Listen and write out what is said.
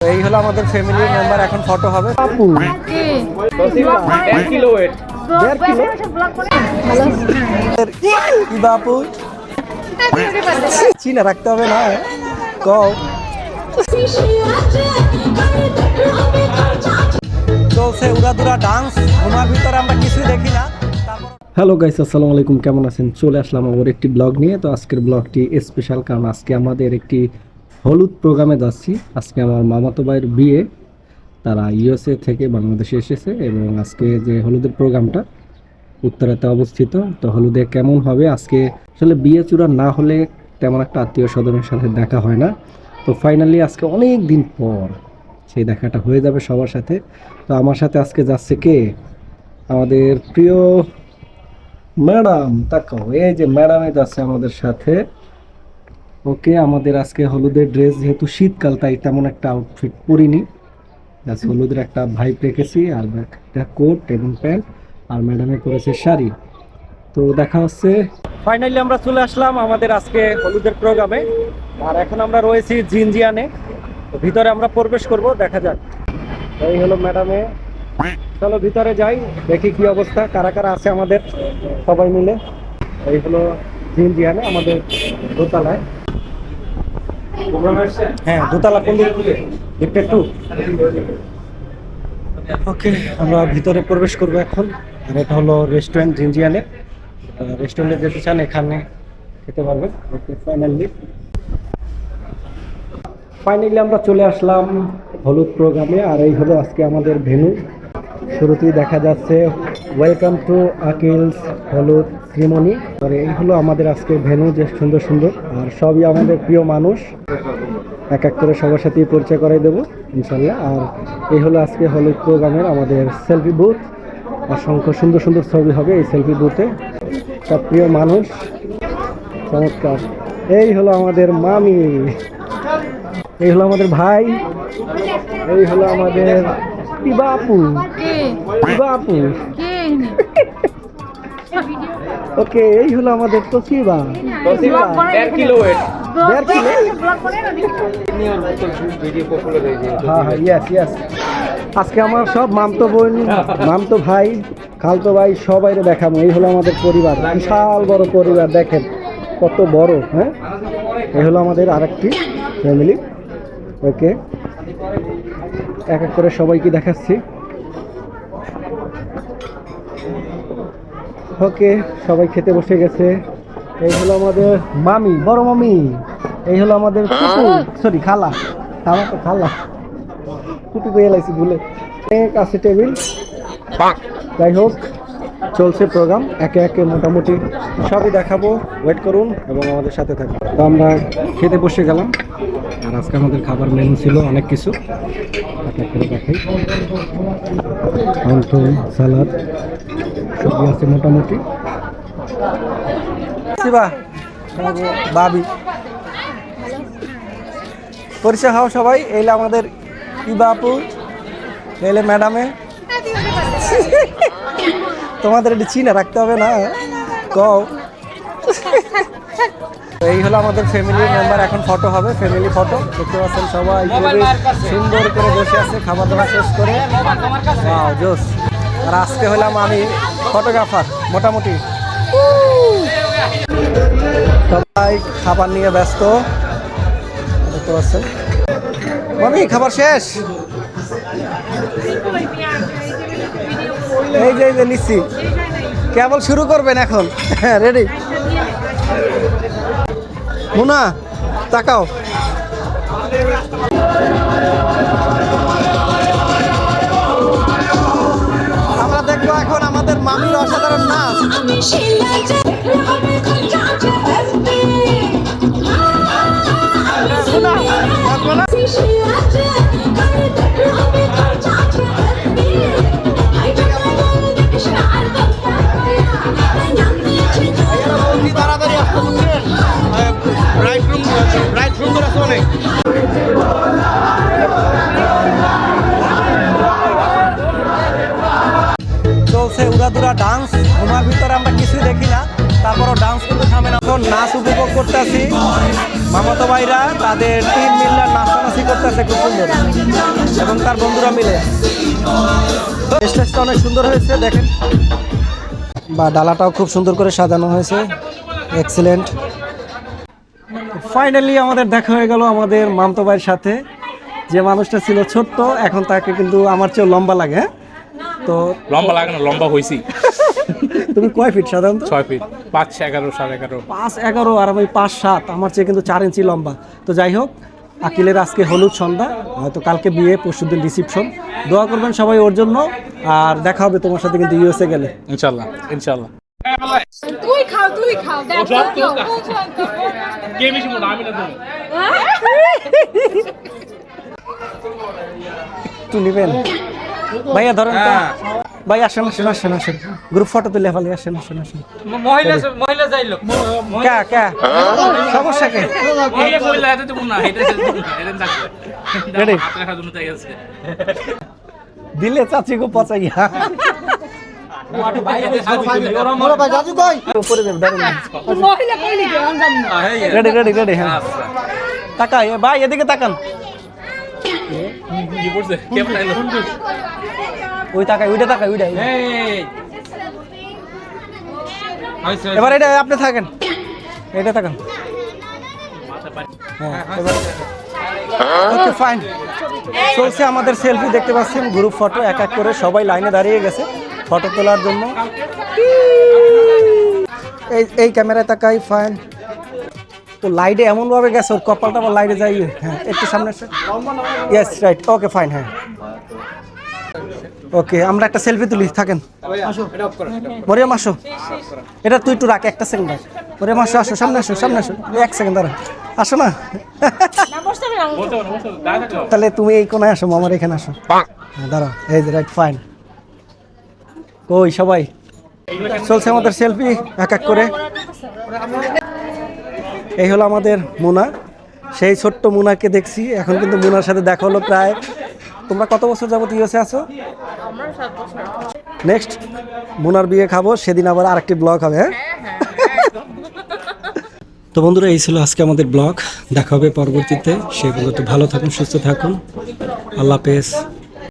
এই হলো আমাদের ফ্যামিলি মেম্বার এখন ফটো হবে। আপু কিলো ওয়েট বাপু? চিনে রাখতে হবে না কও। চলছে উড়াদুরা ডান্স ঘুমার ভিতরে আমরা কিছুই দেখি না। হ্যালো গাইস আসসালামু আলাইকুম কেমন আছেন? চলে আসলাম আমার একটি ব্লগ নিয়ে। তো আজকের ব্লগটি স্পেশাল কারণ আজকে আমাদের একটি হলুদ প্রোগ্রামে যাচ্ছি। আজকে আমার মামাতো ভাইয়ের বিয়ে। তারা ইউএসএ থেকে বাংলাদেশে এসেছে এবং আজকে যে হলুদের প্রোগ্রামটা, উত্তরাতে অবস্থিত, তো হলুদে কেমন হবে? আজকে আসলে বিয়ে চূড়া না হলে তেমন একটা আত্মীয় স্বজনের সাথে দেখা হয় না। তো ফাইনালি আজকে অনেক দিন পর সেই দেখাটা হয়ে যাবে সবার সাথে। তো আমার সাথে আজকে যাচ্ছে কে? আমাদের প্রিয় ম্যাডাম, তাকাও। এই যে ম্যাডামে যাচ্ছে আমাদের সাথে। ওকে, আমাদের আজকে হলুদের ড্রেস যেহেতু শীতকাল, তাই তেমন একটা আউটফিট পরিনি। জাস্ট হলুদের একটা ভাইপ রেখেছি, আর একটা কোট এবং প্যান্ট আর ম্যাডামে করেছে শাড়ি। তো দেখা হচ্ছে। ফাইনালি আমরা চলে আসলাম আমাদের আজকে হলুদের প্রোগ্রামে আর এখন আমরা রয়েছি জিনজিয়ানে। ভিতরে আমরা প্রবেশ করব, দেখা যাক। এই হলো ম্যাডামে চলো ভিতরে যাই, দেখি কি অবস্থা, কারা কারা আছে আমাদের সবাই মিলে। এই হলো জিনজিয়ানে, আমাদের দোতলায়। হ্যাঁ দোতলা কোন দিকে লিফটেড টু ওকে, আমরা ভিতরে প্রবেশ করব এখন। আর এটা হলো রেস্টুরেন্ট জিনজিয়ানে রেস্টুরেন্টে যেতে চান, এখানে খেতে পারবেন। ওকে ফাইনালি ফাইনালি আমরা চলে আসলাম হলুদ প্রোগ্রামে। আর এই হলো আজকে আমাদের ভেনু শুরুতেই দেখা যাচ্ছে ওয়েলকাম টু আকিলস হলুদ শ্রীমণি আর এই হলো আমাদের আজকে ভেনু যে সুন্দর সুন্দর। আর সবই আমাদের প্রিয় মানুষ। এক এক করে সবার সাথেই পরিচয় করাই দেবো, ইনশাল্লাহ। আর এই হলো আজকে হলুদ প্রোগ্রামের আমাদের সেলফি বুথ অসংখ্য সুন্দর সুন্দর ছবি হবে এই সেলফি বুথে সব প্রিয় মানুষ। চমৎকার। এই হলো আমাদের মামি। এই হলো আমাদের ভাই। এই হলো আমাদের বাপু বাপু ওকে এই হলো আমাদের তসিবা। তসিবা। এক কিলো ওয়েট। দেড় কিলো? হ্যাঁ হ্যাঁ ইয়েস ইয়েস আজকে আমার সব মামতো বোন মামতো ভাই খালতো ভাই সবাই দেখাবো। এই হলো আমাদের পরিবার। বিশাল বড় পরিবার দেখেন কত বড় হ্যাঁ? এই হলো আমাদের আরেকটি ফ্যামিলি ওকে। এক এক করে সবাইকে দেখাচ্ছি। ওকে, সবাই খেতে বসে গেছে। এই হলো আমাদের মামি, বড় মামি। এই হলো আমাদের সরি খালা। আমার তো খালা। কুটু পেয়ে লাইছি ভুলে। অনেক আছে টেবিল। যাই হোক, চলছে প্রোগ্রাম। একে একে মোটামুটি সবই দেখাবো। ওয়েট করুন এবং আমাদের সাথে থাকুন। তো আমরা খেতে বসে গেলাম। আর আজকে আমাদের খাবার মেনু ছিল অনেক কিছু। সালাদ সবই আছে মোটামুটি। বাবি। পরিচয় হও সবাই। এইলে আমাদের ইবাপু এইলে ম্যাডামে। তোমাদের এটি চিনে রাখতে হবে না কও। এই হলো আমাদের ফ্যামিলি মেম্বার এখন ফটো হবে ফ্যামিলি ফটো দেখতে পাচ্ছেন সবাই খুবই সুন্দর করে বসে আছে খাবার দাবার শেষ করে। জোস আর আজকে হলাম আমি ফটোগ্রাফার মোটামুটি। সবাই খাবার নিয়ে ব্যস্ত। দেখতে পাচ্ছেন। মামি খাবার শেষ? এই যে এই যে নিচ্ছি। কেবল শুরু করবেন এখন। হ্যাঁ রেডি মুনা তাকাও। আমরা দেখব এখন আমাদের মামির অসাধারণ নাচ। অনেক চলছে উড়াদুরা ডান্স ঘুমার ভিতরে আমরা কিছুই দেখি না, তারপরও ডান্স কিন্তু থামে না। এখন নাচ উপভোগ করতেছি মামাতো ভাইরা তাদের টিম মিল্লার নাচানাচি করতেছে খুব সুন্দর। এবং তার বন্ধুরা মিলে। স্টেজটা অনেক সুন্দর হয়েছে, দেখেন। বা ডালাটাও খুব সুন্দর করে সাজানো হয়েছে। এক্সিলেন্ট ফাইনালি আমাদের দেখা হয়ে গেল আমাদের মামতো ভাইয়ের সাথে। যে মানুষটা ছিল ছোট্ট এখন তাকে কিন্তু আমার চেয়েও লম্বা লাগে হ্যাঁ? তো লম্বা লাগে না লম্বা হয়েছি। তুমি কয় ফিট সাধারণত? ছয় ফিট পাঁচ এগারো সাড়ে এগারো। পাঁচ এগারো আর আমি পাঁচ সাত। আমার চেয়ে কিন্তু চার ইঞ্চি লম্বা। তো যাই হোক আকিলের আজকে হলুদ সন্ধ্যা হয়তো কালকে বিয়ে পরশুদিন রিসিপশন দোয়া করবেন সবাই ওর জন্য আর দেখা হবে তোমার সাথে কিন্তু ইউএসএ গেলে। ইনশাল্লাহ ইনশাল্লাহ। তুই খাও তুই খাও দেখ খাও কে বেশি মোটা আমি না তুমি একটু নেবেন ভাইয়া ধরেন তো। ভাই আসেন আসেন আসেন আসেন। গ্রুপ ফটো তুলে ফেলে আসেন আসেন আসেন। মহিলা মহিলা যাইলো কে কে? সমস্যা কে? মহিলা মহিলা এটা তো না এটা এটা দিলে চাচি গো পচাইয়া। তাকাই ভাই এদিকে তাকান। ওই তাকাই ওইটা তাকাই ওইটা। এবার এটা আপনি থাকেন। এটা থাকেন। হ্যাঁ ওকে ফাইন চলছে আমাদের সেলফি দেখতে পাচ্ছেন গ্রুপ ফটো এক এক করে সবাই লাইনে দাঁড়িয়ে গেছে। ফটো তোলার জন্য। এই এই ক্যামেরায় তাকাই ফাইন তো লাইটে এমনভাবে গেছে ওর কপালটা আবার লাইটে যাই হ্যাঁ একটু সামনে ইয়েস রাইট ওকে ফাইন হ্যাঁ। ওকে আমরা একটা সেলফি তুলি থাকেন। মরিয়াম আসো। এটা তুই একটু রাখ একটা সেকেন্ড রাখ। মরিয়াম আসো আসো সামনে আসো সামনে আসো। এক সেকেন্ড দাঁড়া। আসো না? দাঁড়া। তাহলে তুমি এই কোনায় আসো আমার এখানে আসো। হ্যাঁ, দাঁড়াও এই যে রাইট ফাইন ওই সবাই? চলছে আমাদের সেলফি এক এক করে। এই হলো আমাদের মুনা। সেই ছোট্ট মুনাকে দেখছি। এখন কিন্তু মুনার সাথে দেখা হলো প্রায়, তোমরা কত বছর যাবত ইউএসএ আছো? নেক্সট মুনার বিয়ে খাব, সেদিন আবার আরেকটি ব্লগ হবে হ্যাঁ? তো বন্ধুরা, এই ছিল আজকে আমাদের ব্লগ দেখা হবে পরবর্তীতে। সেগুলো তো ভালো থাকুন, সুস্থ থাকুন। আল্লাহ হাফেজ।